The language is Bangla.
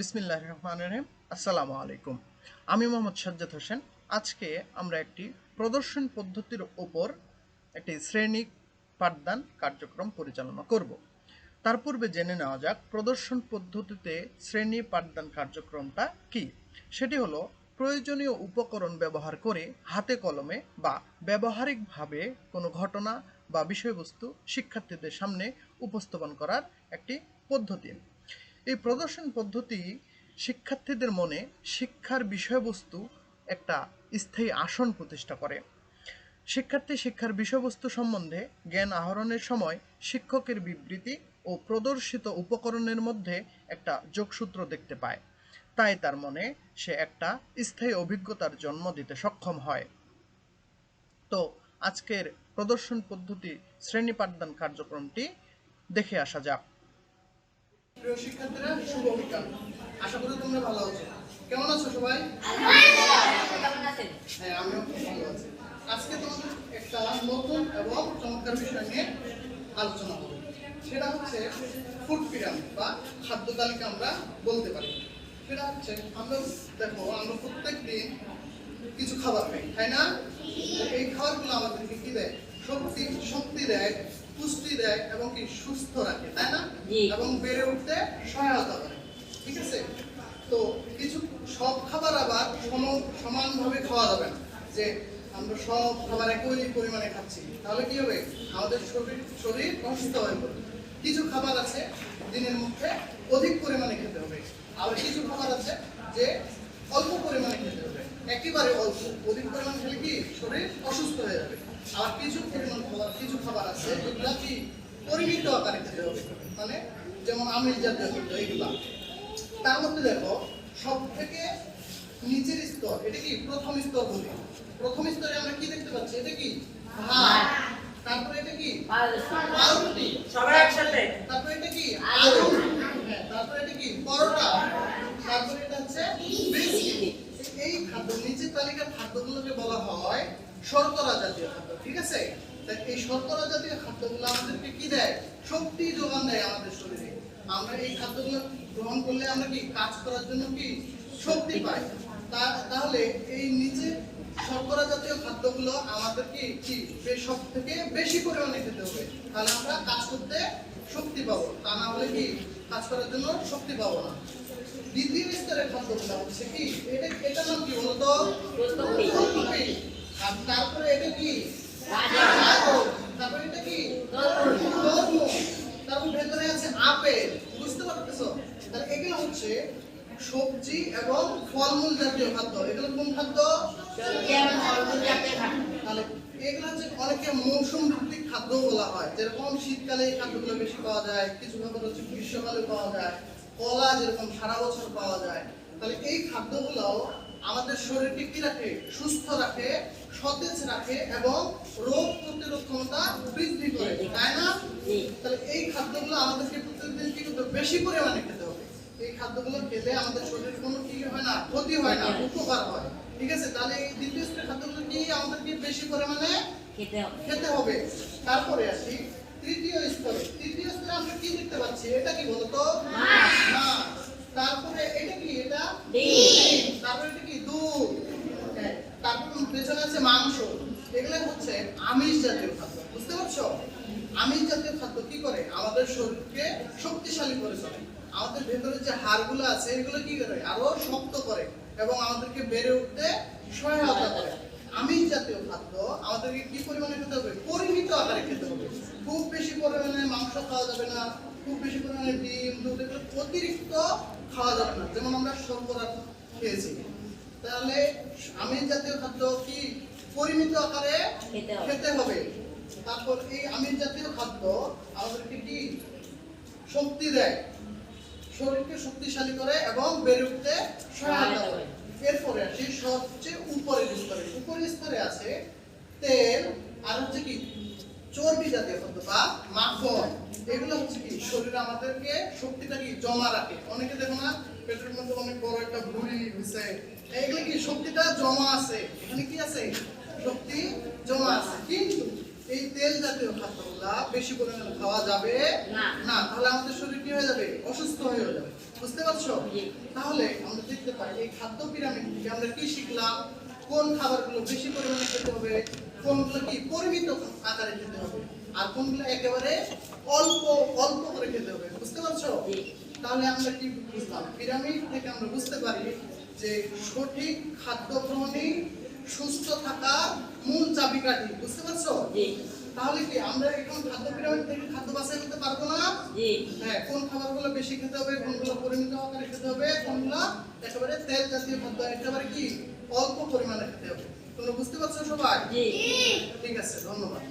বিসমিল্লাহ রহমান রহিম আসসালামু আলাইকুম। আমি মোহাম্মদ সাজ্জাদ হোসেন। আজকে আমরা একটি প্রদর্শন পদ্ধতির ওপর একটি শ্রেণি পাঠদান কার্যক্রম পরিচালনা করব। তার পূর্বে জেনে নেওয়া যাক, প্রদর্শন পদ্ধতিতে শ্রেণি পাঠদান কার্যক্রমটা কি? সেটি হলো প্রয়োজনীয় উপকরণ ব্যবহার করে হাতে কলমে বা ব্যবহারিকভাবে কোনো ঘটনা বা বিষয়বস্তু শিক্ষার্থীদের সামনে উপস্থাপন করার একটি পদ্ধতি। এই প্রদর্শন পদ্ধতি শিক্ষার্থীদের মনে শিক্ষার বিষয়বস্তু একটা স্থায়ী আসন প্রতিষ্ঠা করে। শিক্ষার্থী শিক্ষার বিষয়বস্তু সম্বন্ধে জ্ঞান আহরণের সময় শিক্ষকের বিবৃতি ও প্রদর্শিত উপকরণের মধ্যে একটা যোগসূত্র দেখতে পায়। তাই তার মনে সে একটা স্থায়ী অভিজ্ঞতার জন্ম দিতে সক্ষম হয়। তো আজকের প্রদর্শন পদ্ধতি শ্রেণি পাঠদান কার্যক্রমটি দেখে আসা যাক। প্রিয় শুভ বিকাল। আশা করি তোমরা ভালো আছো। কেমন আছো সবাই? হ্যাঁ আমিও খুব ভালো আছি। আজকে তোমাদের একটা নতুন এবং চমৎকার বিষয় নিয়ে আলোচনা করব। সেটা হচ্ছে ফুড পিরামিড বা খাদ্য তালিকা আমরা বলতে পারি। সেটা হচ্ছে, আমরা দেখো, আমরা প্রত্যেক দিন কিছু খাবার খাই, তাই না? এই খাবারগুলো আমাদেরকে কি দেয়? শক্তি শক্তি দেয় দেয় এবং কি সুস্থ রাখে তাই না? এবং বেড়ে উঠতে সহায়তা করে ঠিক আছে? তো কিছু সব খাবার আবার সম- সমানভাবে খাওয়া যাবে না। যে আমরা সব খাবার একই পরিমাণে খাচ্ছি তাহলে কি হবে? আমাদের শরীর শরীর অসুস্থ হয়ে পড়বে। কিছু খাবার আছে দিনের মধ্যে অধিক পরিমাণে খেতে হবে। আবার কিছু খাবার আছে যে অল্প পরিমাণে খেতে হবে। একেবারে অল্প অধিক পরিমাণ খেলে কি? শরীর অসুস্থ হয়ে যাবে। আর কিছু পরিমাণ খাবার কিছু খাবার আছে যেগুলা কি পরিমিত আকারে খেতে হবে? মানে যেমন আমিষ জাতীয় খাদ্য এগুলা। তার মধ্যে দেখো সব থেকে নিচের স্তর এটা কি প্রথম স্তর বলি? প্রথম স্তরে আমরা কি দেখতে পাচ্ছি? এটা কি? ভাত। তারপরে এটা কি? পাউরুটি। সবাই একসাথে। তারপরে এটা কি? আলু। হ্যাঁ তারপরে এটা কি? পরোটা। তারপরে এটা হচ্ছে বিস্কিট। এই খাদ্য নিচের তালিকার হয় শর্করা জাতীয় খাদ্য, ঠিক আছে? এই শর্করা জাতীয় খাদ্যগুলো আমাদেরকে কি দেয়? শক্তি যোগান দেয় আমাদের শরীরে। আমরা এই খাদ্যগুলো গ্রহণ করলে আমরা কি? কাজ করার জন্য কি? শক্তি পাই। তাহলে এই নিচে শর্করা জাতীয় খাদ্যগুলো আমাদেরকে কি? সব থেকে বেশি পরিমাণে খেতে হবে। তাহলে আমরা কাজ করতে শক্তি পাবো। তা না হলে কি? কাজ করার জন্য শক্তি পাবো না। দ্বিতীয় স্তরের খাদ্যগুলো হচ্ছে কি? এটা এটা নাম কি বলতো? তারপরে এটা কি। তারপরে এটা কি? তরমুজ। তারপর ভেতরে আছে আপেল। বুঝতে পারতেছো? তাহলে এগুলো হচ্ছে সবজি এবং ফলমূল জাতীয় খাদ্য। এগুলো কোন খাদ্য? খাদ্য। তাহলে এগুলো হচ্ছে অনেকে মৌসুম ভিত্তিক খাদ্য বলা হয়। যেরকম শীতকালে এই খাদ্যগুলো বেশি পাওয়া যায় কিছু খাবার হচ্ছে গ্রীষ্মকালে পাওয়া যায় কলা যেরকম সারা বছর পাওয়া যায়। তাহলে এই খাদ্যগুলো আমাদের শরীরকে কি রাখে সুস্থ রাখে সতেজ রাখে এবং রোগ প্রতিরোধ ক্ষমতা বৃদ্ধি করে। তাই না? তাহলে এই খাদ্যগুলো আমাদেরকে প্রতিদিন কি করতে বেশি পরিমাণে খেতে হবে। এই খাদ্যগুলো খেলে আমাদের শরীরের কোনো কি হয় না ক্ষতি হয় না উপকার হয়। ঠিক আছে? তাহলে এই দ্বিতীয় স্তরের খাদ্যগুলো কি আমাদেরকে বেশি পরিমাণে খেতে হবে। তারপরে আসি তৃতীয় স্তরে। তৃতীয় স্তরে আমরা কি দেখতে পাচ্ছি? এটা কি বলতো। মাছ। তারপরে এটা কি? এটা ডিম। তারপরে এটা কি দুধ হ্যাঁ, তারপর পেছনে আছে মাংস এগুলো হচ্ছে আমিষ জাতীয় খাদ্য, বুঝতে পারছ? আমিষ জাতীয় খাদ্য কি করে? আমাদের শরীরকে শক্তিশালী করে চলে। আমাদের ভেতরে যে হাড়গুলো আছে, এগুলো কি করে? আরও শক্ত করে এবং আমাদেরকে বেড়ে উঠতে সহায়তা করে। আমিষ জাতীয় খাদ্য আমাদেরকে কি পরিমাণে খেতে হবে? পরিমিত আকারে খেতে হবে। খুব বেশি পরিমাণে মাংস খাওয়া যাবে না, খুব বেশি পরিমাণে ডিম, দুধ, এগুলো অতিরিক্ত খাওয়া যাবে না। যেমন আমরা শর্করা খেয়েছি। তাহলে আমিষ জাতীয় খাদ্য কি পরিমিত আকারে খেতে হবে। তারপর এই আমিষ জাতীয় খাদ্য আমাদেরকে কি? শক্তি দেয়। শরীরকে শক্তিশালী করে এবং বেড়ে উঠতে সহায়তা করে। এরপরে আসি সবচেয়ে উপরের স্তরে। উপরের স্তরে আছে তেল আর হচ্ছে কি? চর্বি জাতীয় খাদ্য বা মাখন। এগুলো হচ্ছে কি? শরীরে আমাদেরকে শক্তিটা কি? জমা রাখে। অনেকে দেখো না পেটের মধ্যে অনেক বড় একটা ভুঁড়ি হয়েছে এগুলো কি? শক্তিটা জমা আছে। এখানে কি আছে? শক্তি জমা আছে। কিন্তু এই তেল জাতীয় খাদ্যগুলা বেশি পরিমাণে খাওয়া যাবে না। তাহলে আমাদের শরীর কি হয়ে যাবে? অসুস্থ হয়ে যাবে। বুঝতে পারছ? তাহলে আমরা দেখতে পাই এই খাদ্য পিরামিড থেকে আমরা কি শিখলাম? কোন খাবারগুলো বেশি পরিমাণে খেতে হবে? কোনগুলো কি পরিমিত আকারে খেতে হবে? আর কোনগুলো একেবারে অল্প অল্প করে খেতে হবে? বুঝতে পারছ? তাহলে আমরা কি বুঝলাম? পিরামিড থেকে আমরা বুঝতে পারি যে সঠিক খাদ্য গ্রহণই সুস্থ থাকা মূল চাবিকাঠি বুঝতে পারছ? তাহলে কি আমরা এখন খাদ্য পিরামিড থেকে খাদ্য বাছাই করতে পারব না? হ্যাঁ কোন খাবারগুলো বেশি খেতে হবে কোনগুলো পরিমিত আকারে খেতে হবে কোনগুলো একেবারে তেল জাতীয় খাদ্য একেবারে কি অল্প পরিমাণে খেতে হবে। তোমরা বুঝতে পারছ সবাই? ঠিক আছে ধন্যবাদ।